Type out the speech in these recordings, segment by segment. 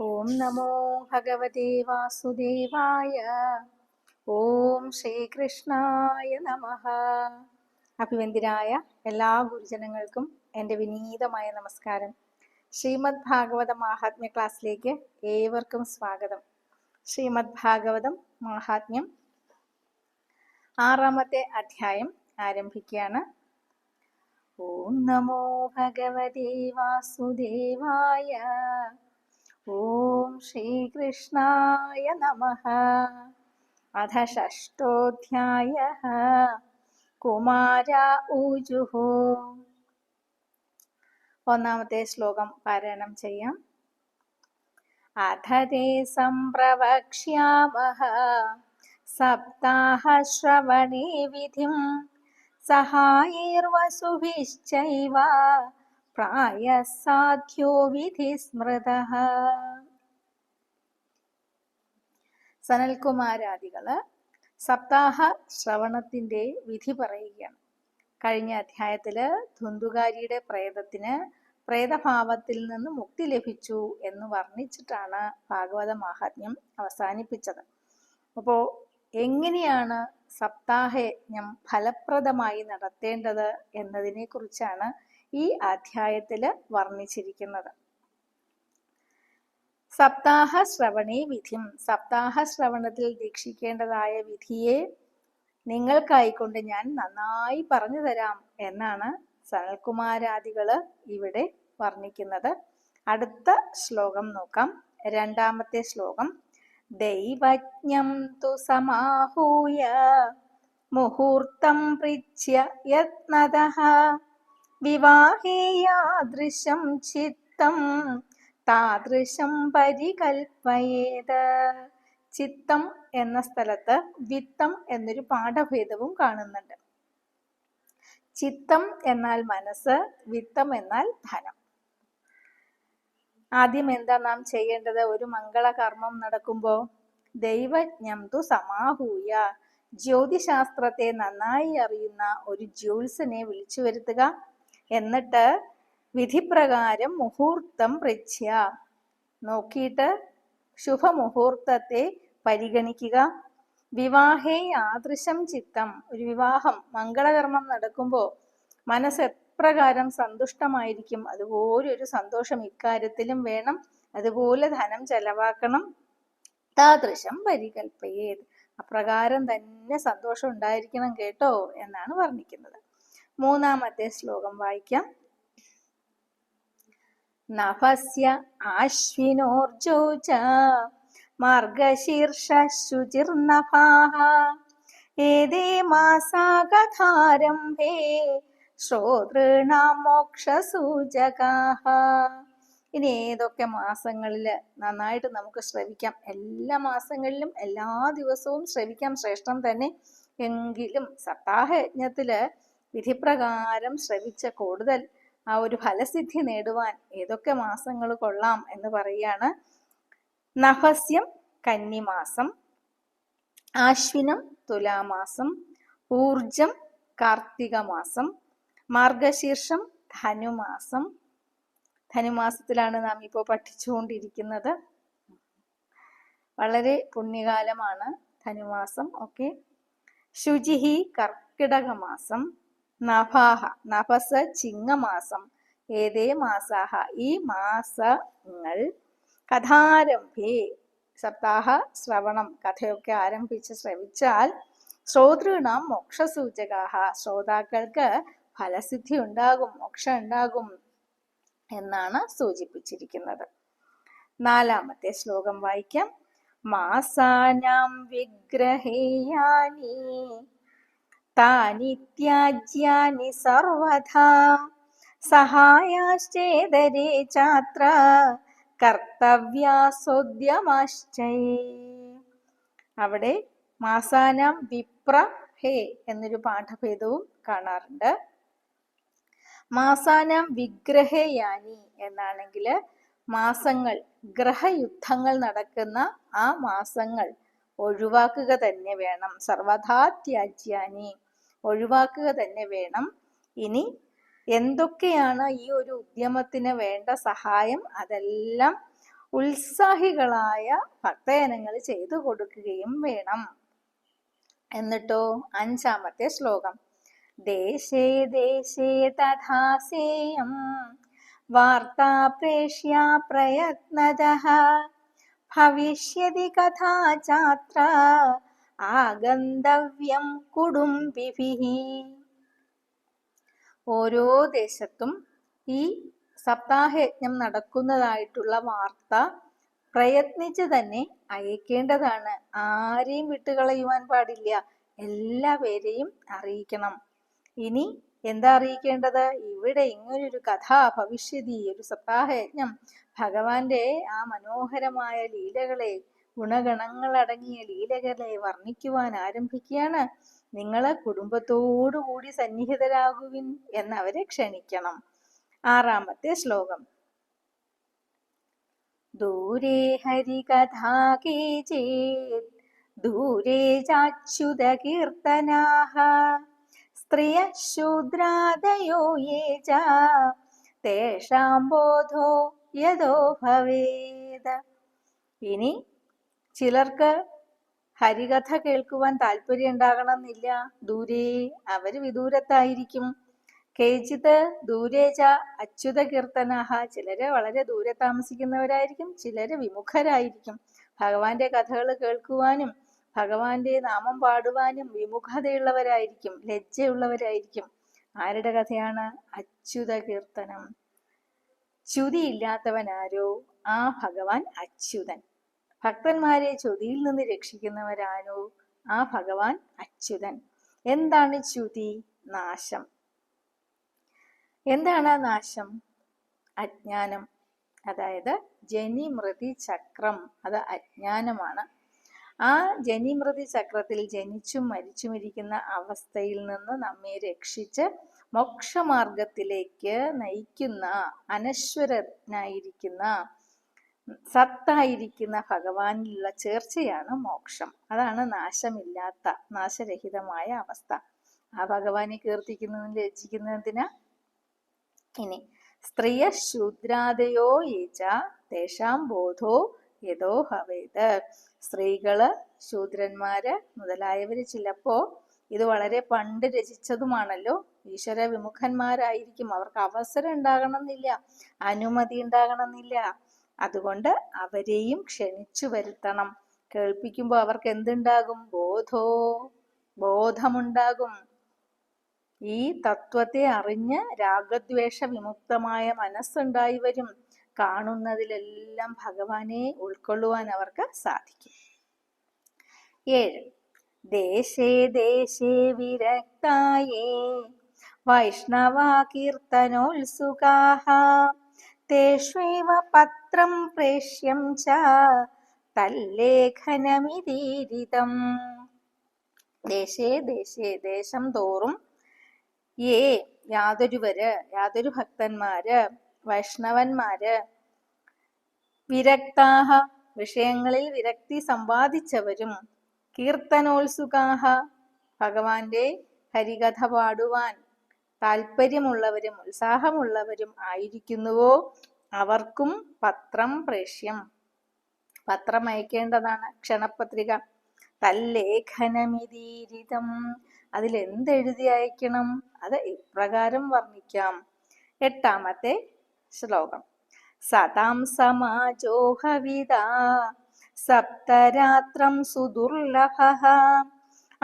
ഓം നമോ ഭഗവതേ വാസുദേവായ. ഓം ശ്രീകൃഷ്ണായ നമ. അഭിവന്ദിരായ എല്ലാ ഗുരുജനങ്ങൾക്കും എന്റെ വിനീതമായ നമസ്കാരം. ശ്രീമദ് ഭാഗവത മാഹാത്മ്യ ക്ലാസ്സിലേക്ക് ഏവർക്കും സ്വാഗതം. ശ്രീമദ് ഭാഗവതം മാഹാത്മ്യം ആറാമത്തെ അധ്യായം ആരംഭിക്കുകയാണ്. ഓം നമോ ഭഗവതി വാസുദേവായ. ഓം ശ്രീകൃഷ്ണായ നമ. അധ ഷഷ്ടോധ്യായ കുമാര ഊജുഹു ഒന്നാമത്തെ ശ്ലോകം പാരായണം ചെയ്യാം. അധരേ സംപ്രവക്ഷ്യാമഹ സപ്താഹ ശ്രവണേ വിധിം സഹായൈർവസുഭിശ്ചൈവ പ്രായസാധ്യോ വിധി സ്മൃത. സനൽകുമാരാദികൾ സപ്താഹ ശ്രവണത്തിന്റെ വിധി പറയുകയാണ്. കഴിഞ്ഞ അധ്യായത്തിൽ ധുന്തുകാരിയുടെ പ്രേതത്തിന് പ്രേതഭാവത്തിൽ നിന്ന് മുക്തി ലഭിച്ചു എന്ന് വർണിച്ചിട്ടാണ് ഭാഗവത മാഹാത്മ്യം അവസാനിപ്പിച്ചത്. അപ്പോ എങ്ങനെയാണ് സപ്താഹയജ്ഞം ഫലപ്രദമായി നടത്തേണ്ടത് എന്നതിനെ കുറിച്ചാണ് ഈ അധ്യായത്തിൽ വർണിച്ചിരിക്കുന്നത്. സപ്താഹ ശ്രവണേ വിധിം. സപ്താഹ ശ്രവണത്തിൽ ദീക്ഷിക്കേണ്ടതായ വിധിയെ നിങ്ങൾക്കായിക്കൊണ്ട് ഞാൻ നന്നായി പറഞ്ഞു തരാം എന്നാണ് സനൽകുമാരാദികൾ ഇവിടെ വർണിക്കുന്നത്. അടുത്ത ശ്ലോകം നോക്കാം. രണ്ടാമത്തെ ശ്ലോകം. ദൈവജ്ഞം തു സമാഹൂയ. മുഹൂർത്തം പൃച്ഛ്യ യത്നതഃ വിവാഹേ യാദൃശം ചിത്തം. താദൃശം പരികൽപ്പയേത്. ചിത്തം എന്ന സ്ഥലത്ത് വിത്തം എന്നൊരു പാഠഭേദവും കാണുന്നുണ്ട്. ചിത്തം എന്നാൽ മനസ്സ് വിത്തം എന്നാൽ ധനം. ആദ്യം എന്താ നാം ചെയ്യേണ്ടത്? ഒരു മംഗളകർമ്മം നടക്കുമ്പോൾ ദൈവജ്ഞം തു സമാഹൂയ. ജ്യോതിശാസ്ത്രത്തെ നന്നായി അറിയുന്ന ഒരു ജ്യോത്സനെ വിളിച്ചു വരുത്തുക. എന്നിട്ട് വിധിപ്രകാരം മുഹൂർത്തം പൃച്ഛ്യ നോക്കിയിട്ട് ശുഭമുഹൂർത്തത്തെ പരിഗണിക്കുക. വിവാഹേ ആദൃശം ചിത്തം. ഒരു വിവാഹം മംഗളകർമ്മം നടക്കുമ്പോൾ മനസ്സ് എപ്രകാരം സന്തുഷ്ടമായിരിക്കും? അതുപോലെ ഒരു സന്തോഷം ഇക്കാര്യത്തിലും വേണം. അതുപോലെ ധനം ചെലവാക്കണം. താദൃശം പരികൽപ്പയേത് അപ്രകാരം തന്നെ സന്തോഷം ഉണ്ടായിരിക്കണം കേട്ടോ എന്നാണ് വർണിക്കുന്നത്. മൂന്നാമത്തെ ശ്ലോകം വായിക്കാം. നഫസ്യ ആശ്വിനോർജോ ച മാർഗശീർഷ ഏതേ മാസാകഥാരംഭേ ശ്രോതൃണാം മോക്ഷസൂചകാഹ. ഇനി ഏതൊക്കെ മാസങ്ങളിൽ നന്നായിട്ട് നമുക്ക് ശ്രവിക്കാം. എല്ലാ മാസങ്ങളിലും എല്ലാ ദിവസവും ശ്രവിക്കാം. ശ്രേഷ്ഠം തന്നെ എങ്കിലും സപ്താഹയജ്ഞത്തിൽ വിധിപ്രകാരം ശ്രവിച്ച കൂടുതൽ ആ ഒരു ഫലസിദ്ധി നേടുവാൻ ഏതൊക്കെ മാസങ്ങൾ കൊള്ളാം എന്ന് പറയുകയാണ്. നഹസ്യം കന്നിമാസം ആശ്വിനം തുലാമാസം ഊർജം കാർത്തിക മാസം മാർഗശീർഷം ധനുമാസം. ധനുമാസത്തിലാണ് നാം ഇപ്പോൾ പഠിച്ചുകൊണ്ടിരിക്കുന്നത്. വളരെ പുണ്യകാലമാണ് ധനുമാസം. ഓക്കെ. ശുചിഹി കർക്കിടക മാസം നഭാഹ നഭസ ചിങ്ങമാസം ഏതേ മാസാഹ ഈ മാസങ്ങൾ കഥാരംഭേ. സപ്താഹ ശ്രവണം കഥയൊക്കെ ആരംഭിച്ച് ശ്രവിച്ചാൽ ശ്രോതൃണാം മോക്ഷസൂചകാഹ. ശ്രോതാക്കൾക്ക് ഫലസിദ്ധി ഉണ്ടാകും മോക്ഷം ഉണ്ടാകും എന്നാണ് സൂചിപ്പിച്ചിരിക്കുന്നത്. നാലാമത്തെ ശ്ലോകം വായിക്കാം. മാസാനാം വിഗ്രഹേയാനി താനി ത്യാജ്യാനി സർവഥാ സഹായാശ്ചേതരേ ചാത്ര കർത്തവ്യാസോദ്യമാശ്ചൈ അവിടെ മാസാനം വിപ്ര ഹേ എന്നൊരു പാഠഭേദവും കാണാറുണ്ട്. മാസാനാം വിഗ്രഹയാനി എന്നാണെങ്കിൽ മാസങ്ങൾ ഗ്രഹയുദ്ധങ്ങൾ നടക്കുന്ന ആ മാസങ്ങൾ ഒഴിവാക്കുക തന്നെ വേണം. സർവഥാ ത്യാജ്യാനി. ഒഴിവാക്കുക തന്നെ വേണം. ഇനി എന്തൊക്കെയാണ് ഈ ഒരു ഉദ്യമത്തിന് വേണ്ട സഹായം? അതെല്ലാം ഉത്സാഹികളായ ഭക്തജനങ്ങൾ ചെയ്തു കൊടുക്കുകയും വേണം. എന്നിട്ടോ അഞ്ചാമത്തെ ശ്ലോകം. ദേശേ ദേശേ തഥാസേയം. വാർത്താ പ്രേഷ്യ പ്രയത്നത. ഭവിഷ്യതി കഥാ ചാത്ര ആഗന്തവ്യം കുടുംബിഭി. ഓരോ ദേശത്തും ഈ സപ്താഹയജ്ഞം നടക്കുന്നതായിട്ടുള്ള വാർത്ത പ്രയത്നിച്ച് തന്നെ അയക്കേണ്ടതാണ്. ആരെയും വിട്ടുകളയുവാൻ പാടില്ല. എല്ലാവരെയും അറിയിക്കണം. ഇനി എന്താ അറിയിക്കേണ്ടത്? ഇവിടെ ഇങ്ങനൊരു കഥ ഭവിഷ്യതി ഒരു സപ്താഹയജ്ഞം. ഭഗവാന്റെ ആ മനോഹരമായ ലീലകളെ ഗുണഗണങ്ങളടങ്ങിയ ലീലകളെ വർണിക്കുവാൻ ആരംഭിക്കുകയാണ്. നിങ്ങളെ കുടുംബത്തോടുകൂടി സന്നിഹിതരാകുവിൻ എന്നവരെ ക്ഷണിക്കണം. ആറാമത്തെ ശ്ലോകം. ദൂരെ ഹരികഥാ കേചേത് ദൂരെ ചാച്യുത കീർത്തനാഹ സ്ത്രിയ ശൂദ്രാദയോ യേ ച തേഷാം ബോധോ യതോ ഭവേത് ഇനി ചിലർക്ക് ഹരികഥ കേൾക്കുവാൻ താല്പര്യം ഉണ്ടാകണമെന്നില്ല ദൂരെ അവർ വിദൂരത്തായിരിക്കും. കേജിത് ദൂരേച അച്യുത കീർത്തനാഹ. ചിലര് വളരെ ദൂരെ താമസിക്കുന്നവരായിരിക്കും ചിലര് വിമുഖരായിരിക്കും. ഭഗവാന്റെ കഥകൾ കേൾക്കുവാനും ഭഗവാന്റെ നാമം പാടുവാനും വിമുഖതയുള്ളവരായിരിക്കും ലജ്ജയുള്ളവരായിരിക്കും. ആരുടെ കഥയാണ് അച്യുത കീർത്തനം? ച്യുതിയില്ലാത്തവനാരോ ആ ഭഗവാൻ അച്യുതൻ. ഭക്തന്മാരെ ചുതിയിൽ നിന്ന് രക്ഷിക്കുന്നവരാരോ? ആ ഭഗവാൻ അച്യുതൻ. എന്താണ് ചുതി നാശം. എന്താണ് ആ നാശം? അജ്ഞാനം. അതായത് ജനിമൃതി ചക്രം. അത് അജ്ഞാനമാണ്. ആ ജനിമൃതി ചക്രത്തിൽ ജനിച്ചും മരിച്ചുമിരിക്കുന്ന അവസ്ഥയിൽ നിന്ന് നമ്മെ രക്ഷിച്ച് മോക്ഷമാർഗത്തിലേക്ക് നയിക്കുന്ന അനശ്വരനായിരിക്കുന്ന സത്തായിരിക്കുന്ന ഭഗവാനിലുള്ള ചേർച്ചയാണ് മോക്ഷം. അതാണ് നാശമില്ലാത്ത നാശരഹിതമായ അവസ്ഥ. ആ ഭഗവാനെ കീർത്തിക്കുന്നതിന് രചിക്കുന്നതിന് ഇനി സ്ത്രീയ ശൂദ്രാദയോ ഏച തേഷാം ബോധോ യഥോ ഹവേത് സ്ത്രീകൾ ശൂദ്രന്മാര് മുതലായവര് ചിലപ്പോ ഇത് വളരെ പണ്ട് രചിച്ചതുമാണല്ലോ. ഈശ്വര വിമുഖന്മാരായിരിക്കും. അവർക്ക് അവസരം ഉണ്ടാകണമെന്നില്ല അനുമതി ഉണ്ടാകണമെന്നില്ല. അതുകൊണ്ട് അവരെയും ക്ഷണിച്ചു വരുത്തണം. കേൾപ്പിക്കുമ്പോൾ അവർക്ക് എന്തുണ്ടാകും ബോധോ ബോധമുണ്ടാകും. ഈ തത്വത്തെ അറിഞ്ഞ് രാഗദ്വേഷ വിമുക്തമായ മനസ്സുണ്ടായി വരും. കാണുന്നതിലെല്ലാം ഭഗവാനെ ഉൾക്കൊള്ളുവാൻ അവർക്ക് സാധിക്കും. ഏഴ്. ദേശേ ദേശേ വിരക്തായേ. വൈഷ്ണവ കീർത്തനോത്സുകാः തേഷ്വേവ പത്രം പ്രേഷ്യം ച തല്ലേഖനമിതീരിതം ദേശേ ദേശേ ദേശം തോറും ഏ യാതൊരുവര് യാതൊരു ഭക്തന്മാര് വൈഷ്ണവന്മാര് വിരക്താഹ വിഷയങ്ങളിൽ വിരക്തി സമ്പാദിച്ചവരും കീർത്തനോത്സുകാഹ ഭഗവാന്റെ ഹരികഥ പാടുവാൻ താല്പര്യമുള്ളവരും ഉത്സാഹമുള്ളവരും ആയിരിക്കുന്നുവോ? അവർക്കും പത്രം പ്രേഷ്യം. പത്രം അയക്കേണ്ടതാണ് ക്ഷണപത്രിക. തല്ലേഖനമിതീരിതം. അതിൽ എന്തെഴുതി അയക്കണം? അത് ഇപ്രകാരം വർണിക്കാം? എട്ടാമത്തെ ശ്ലോകം. സതാം സമാജോഹവിത സപ്തരാത്രം സുദുർലഭ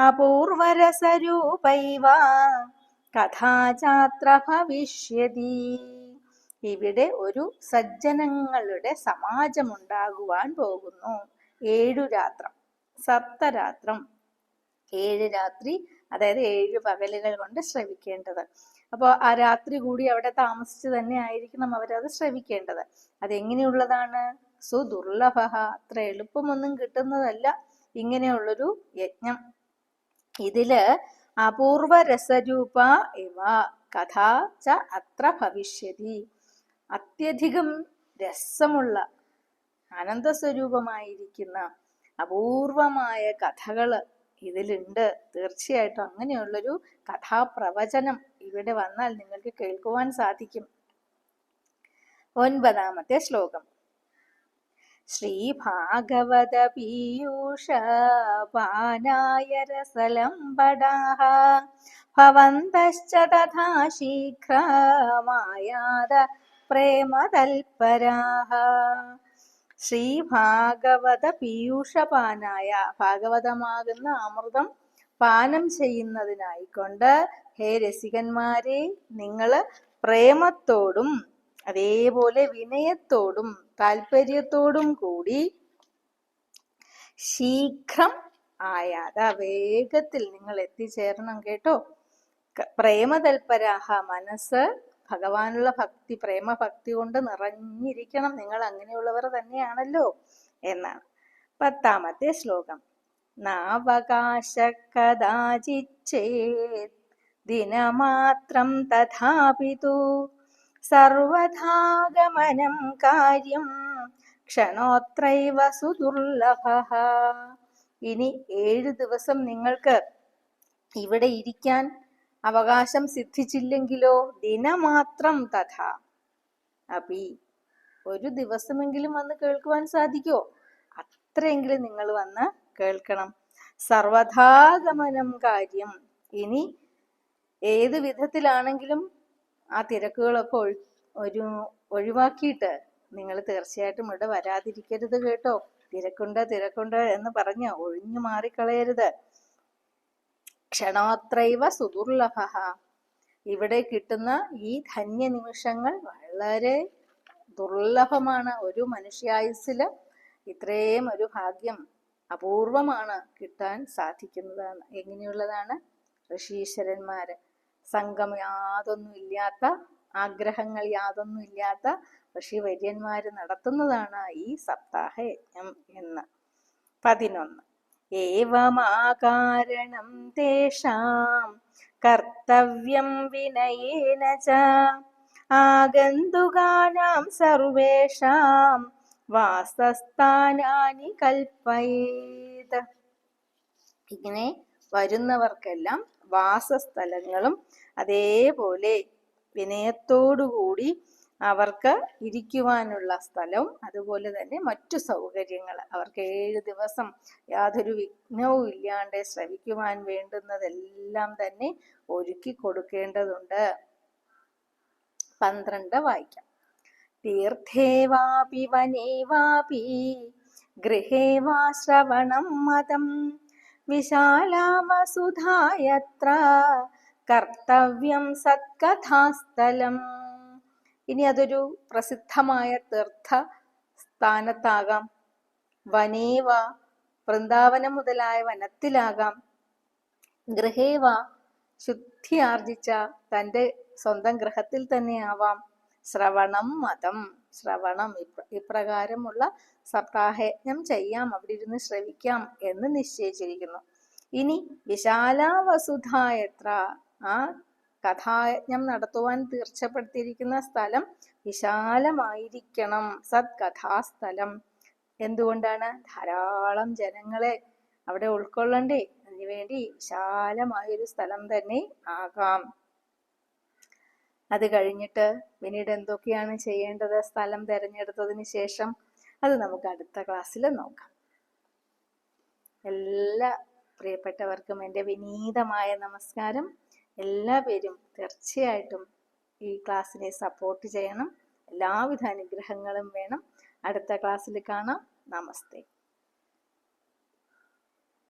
അപൂർവരസരൂപൈവ. കഥാചാത്ര ഭവിഷ്യതി ഇവിടെ ഒരു സജ്ജനങ്ങളുടെ സമാജമുണ്ടാകുവാൻ പോകുന്നു. ഏഴു രാത്രം സപ്തരാത്രം ഏഴ് രാത്രി അതായത് ഏഴ് പകലുകൾ കൊണ്ട് ശ്രവിക്കേണ്ടത്. അപ്പോൾ ആ രാത്രി കൂടി അവിടെ താമസിച്ച് തന്നെ ആയിരിക്കണം അവരത് ശ്രവിക്കേണ്ടത്. അതെങ്ങനെയുള്ളതാണ്? സുദുർലഭ അത്ര എളുപ്പമൊന്നും കിട്ടുന്നതല്ല. ഇങ്ങനെയുള്ളൊരു യജ്ഞം. ഇതിൽ അപൂർവ രസരൂപ ഇവ കഥ ച അത്ര ഭവിഷ്യതി. അത്യധികം രസമുള്ള ആനന്ദസ്വരൂപമായിരിക്കുന്ന അപൂർവമായ കഥകൾ ഇതിലുണ്ട്. തീർച്ചയായിട്ടും അങ്ങനെയുള്ളൊരു കഥാപ്രവചനം ഇവിടെ വന്നാൽ നിങ്ങൾക്ക് കേൾക്കുവാൻ സാധിക്കും. ഒൻപതാമത്തെ ശ്ലോകം. ശ്രീഭാഗവത പീയൂഷ പാനായ രസലംബടാः ഭവന്തശ്ച തഥാ ശീഘ്രമായാത ഭാഗവത പീയൂഷ പാനായ ഭാഗവതമാകുന്ന അമൃതം പാനം ചെയ്യുന്നതിനായിക്കൊണ്ട് ഹേ രസികന്മാരെ നിങ്ങൾ പ്രേമത്തോടും അതേപോലെ വിനയത്തോടും താല്പര്യത്തോടും കൂടി ശീഘ്രം ആയാത. വേഗത്തിൽ നിങ്ങൾ എത്തിച്ചേരണം കേട്ടോ. പ്രേമതൽപരാഹ മനസ്സ് ഭഗവാനുള്ള ഭക്തി പ്രേമഭക്തി കൊണ്ട് നിറഞ്ഞിരിക്കണം. നിങ്ങൾ അങ്ങനെയുള്ളവർ തന്നെയാണല്ലോ എന്നാണ്. പത്താമത്തെ ശ്ലോകം. നാവകാശ കഥാചിച്ചേത് ദിനമാത്രം തഥാപിതു. സർവഥാഗമനം കാര്യം ക്ഷണോത്രൈവ സുദുർലഭ. ഇനി ഏഴ് ദിവസം നിങ്ങൾക്ക് ഇവിടെ ഇരിക്കാൻ അവകാശം സിദ്ധിച്ചില്ലെങ്കിലോ? ദിനമാത്രം തഥ. അപ്പി ഒരു ദിവസമെങ്കിലും വന്ന് കേൾക്കുവാൻ സാധിക്കോ? അത്രയെങ്കിലും നിങ്ങൾ വന്ന് കേൾക്കണം. സർവധാഗമനം കാര്യം. ഇനി ഏത് വിധത്തിലാണെങ്കിലും ആ തിരക്കുകളൊക്കെ ഒഴി ഒരു ഒഴിവാക്കിയിട്ട് നിങ്ങൾ തീർച്ചയായിട്ടും ഇവിടെ വരാതിരിക്കരുത് കേട്ടോ. തിരക്കുണ്ട് തിരക്കുണ്ട് എന്ന് പറഞ്ഞ് ഒഴിഞ്ഞു മാറിക്കളയരുത്. ക്ഷണോത്രൈവ സുദുർലഭ. ഇവിടെ കിട്ടുന്ന ഈ ധന്യ നിമിഷങ്ങൾ വളരെ ദുർലഭമാണ്. ഒരു മനുഷ്യായുസിൽ ഇത്രയും ഒരു ഭാഗ്യം അപൂർവമാണ് കിട്ടാൻ സാധിക്കുന്നതാണ്. എങ്ങനെയുള്ളതാണ്? ഋഷീശ്വരന്മാര് സംഘം യാതൊന്നും ഇല്ലാത്ത ആഗ്രഹങ്ങൾ യാതൊന്നും ഇല്ലാത്ത ഋഷിവര്യന്മാര് നടത്തുന്നതാണ് ഈ സപ്താഹ യജ്ഞം എന്ന്. പതിനൊന്ന്. ഏവമാകാരണം തേഷാം കർത്തവ്യം വിനയേന ച. ആഗന്തുകാനാം സർവേഷാം വാസസ്ഥാനാനി കൽപ്പയേത്. ഇങ്ങനെ വരുന്നവർക്കെല്ലാം വാസസ്ഥലങ്ങളും അതേപോലെ വിനയത്തോടുകൂടി അവർക്ക് ഇരിക്കുവാനുള്ള സ്ഥലവും അതുപോലെ തന്നെ മറ്റു സൗകര്യങ്ങൾ. അവർക്ക് ഏഴ് ദിവസം യാതൊരു വിഘ്നവും ഇല്ലാണ്ട് ശ്രവിക്കുവാൻ വേണ്ടുന്നതെല്ലാം തന്നെ ഒരുക്കി കൊടുക്കേണ്ടതുണ്ട്. പന്ത്രണ്ട് വായിക്കാം. തീർത്ഥേവാപി വനേവാപി വനേ വാപി ഗൃഹേ വാ ശ്രവണം മതം വിശാലാവസുധായത്ര കർത്തവ്യം സത്കഥാസ്ഥലം. ഇനി അതൊരു പ്രസിദ്ധമായ തീർത്ഥ സ്ഥാനത്താകാം വനേവ വൃന്ദാവനം മുതലായ വനത്തിലാകാം. ഗൃഹേവ ശുദ്ധി ആർജിച്ച തന്റെ സ്വന്തം ഗ്രഹത്തിൽ തന്നെയാവാം ശ്രവണം മതം. ശ്രവണം. ഇപ്ര ഇപ്രകാരമുള്ള സപ്താഹയജ്ഞം ചെയ്യാം. അവിടെ ഇരുന്ന് ശ്രവിക്കാം എന്ന് നിശ്ചയിച്ചിരിക്കുന്നു. ഇനി വിശാല വസുധായത്ര ആ കഥായജ്ഞം നടത്തുവാൻ തീർച്ചപ്പെടുത്തിയിരിക്കുന്ന സ്ഥലം വിശാലമായിരിക്കണം. സത് കഥാസ്ഥലം. എന്തുകൊണ്ടാണ്? ധാരാളം ജനങ്ങളെ അവിടെ ഉൾക്കൊള്ളണ്ടേ. അതിനുവേണ്ടി വിശാലമായൊരു സ്ഥലം തന്നെ ആകാം. അത് കഴിഞ്ഞിട്ട് പിന്നീട് എന്തൊക്കെയാണ് ചെയ്യേണ്ടത്? സ്ഥലം തിരഞ്ഞെടുത്തതിന് ശേഷം അത് നമുക്ക് അടുത്ത ക്ലാസ്സിൽ നോക്കാം. എല്ലാ പ്രിയപ്പെട്ടവർക്കും എന്റെ വിനീതമായ നമസ്കാരം. എല്ലാ പേരും തീർച്ചയായിട്ടും ഈ ക്ലാസ്സിനെ സപ്പോർട്ട് ചെയ്യണം. എല്ലാവിധ അനുഗ്രഹങ്ങളും വേണം. അടുത്ത ക്ലാസ്സിൽ കാണാം. നമസ്തേ.